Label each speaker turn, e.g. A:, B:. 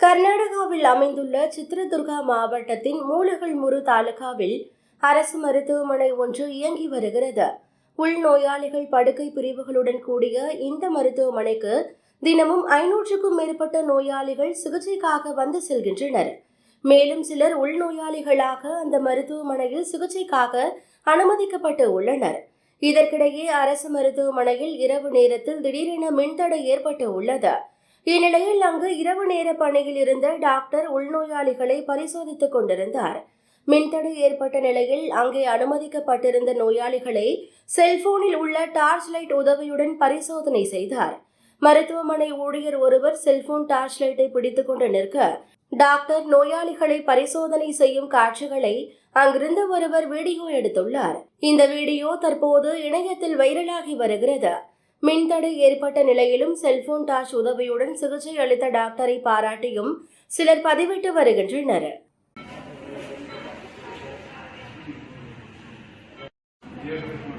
A: கர்நாடகாவில் அமைந்துள்ள சித்ரதுர்கா மாவட்டத்தின் மூலகல்முரு தாலுகாவில் அரசு மருத்துவமனை ஒன்று இயங்கி வருகிறது. உள்நோயாளிகள் படுக்கை பிரிவுகளுடன் கூடிய இந்த மருத்துவமனைக்கு தினமும் ஐநூற்றுக்கும் மேற்பட்ட நோயாளிகள் சிகிச்சைக்காக வந்து செல்கின்றனர். மேலும் சிலர் உள்நோயாளிகளாக அந்த மருத்துவமனையில் சிகிச்சைக்காக அனுமதிக்கப்பட்டு உள்ளனர். இதற்கிடையே அரசு மருத்துவமனையில் இரவு நேரத்தில் திடீரென மின்தடை ஏற்பட்டு உள்ளது. இந்நிலையில் அங்கு இரவு நேர பணியில் இருந்த டாக்டர் உள்நோயாளிகளை பரிசோதித்துக் கொண்டிருந்தார். மின்தடை ஏற்பட்ட நிலையில் அங்கே அனுமதிக்கப்பட்டிருந்த நோயாளிகளை செல்போனில் உள்ள டார்ச் லைட் உதவியுடன் பரிசோதனை செய்தார். மருத்துவமனை ஊழியர் ஒருவர் செல்போன் டார்ச் லைட்டை பிடித்துக்கொண்டு நிற்க டாக்டர் நோயாளிகளை பரிசோதனை செய்யும் காட்சிகளை அங்கிருந்த ஒருவர் வீடியோ எடுத்துள்ளார். இந்த வீடியோ தற்போது இணையத்தில் வைரலாகி வருகிறது. மின்தடை ஏற்பட்ட நிலையிலும் செல்போன் டார்ச் உதவியுடன் சிகிச்சை அளித்த டாக்டரை பாராட்டியும் சிலர் பதிவிட்டு வருகின்றனர்
B: Yeah.